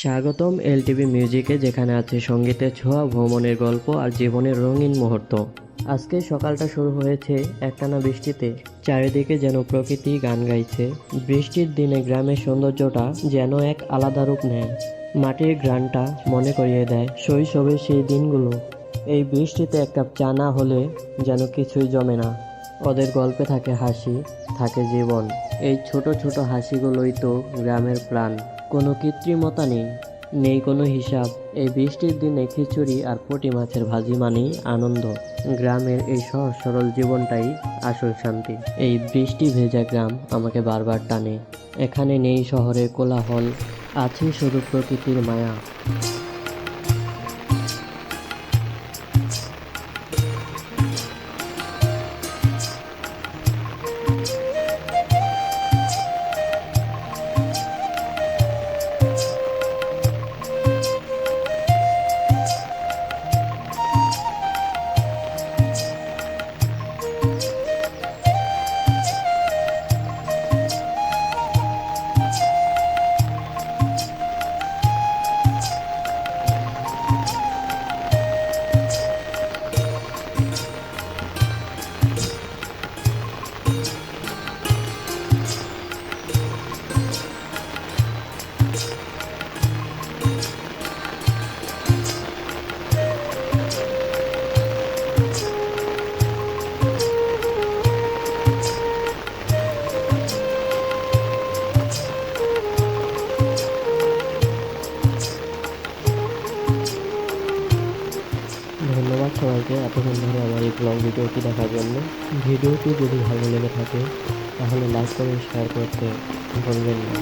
স্বাগতম এলটিভি মিউজিকে, যেখানে আছে সঙ্গীতের ছোঁয়া, ভ্রমণের গল্প আর জীবনের রঙিন মুহূর্ত। আজকে সকালটা শুরু হয়েছে একটানা বৃষ্টিতে। চারিদিকে যেন প্রকৃতি গান গাইছে। বৃষ্টির দিনে গ্রামের সৌন্দর্যটা যেন এক আলাদা রূপ নেয়। মাটির গ্রানটা মনে করিয়ে দেয় শৈশবের সেই দিনগুলো। এই বৃষ্টিতে এক কাপ চা না হলে যেন কিছুই জমে না। ওদের গল্পে থাকে হাসি, থাকে জীবন। এই ছোট ছোট হাসিগুলোই তো গ্রামের প্রাণ। কোনো কৃত্রিমতা নেই। নেই কোনো হিসাব। এই বৃষ্টির দিনে খিচুড়ি আর পটি মাছের ভাজি মানেই আনন্দ। গ্রামের এই সহজ সরল জীবনটাই আসল শান্তি। এই বৃষ্টি ভেজা গ্রাম আমাকে বারবার টানে। এখানে নেই শহরের কোলাহল, আছে শুধু প্রকৃতির মায়া। ধন্যবাদ সবাইকে এতক্ষণ ধরে আমার এই ব্লগ ভিডিওটি দেখার জন্য। ভিডিওটি যদি ভালো লেগে থাকে, তাহলে লাইক করে শেয়ার করতে ভুলবেন না।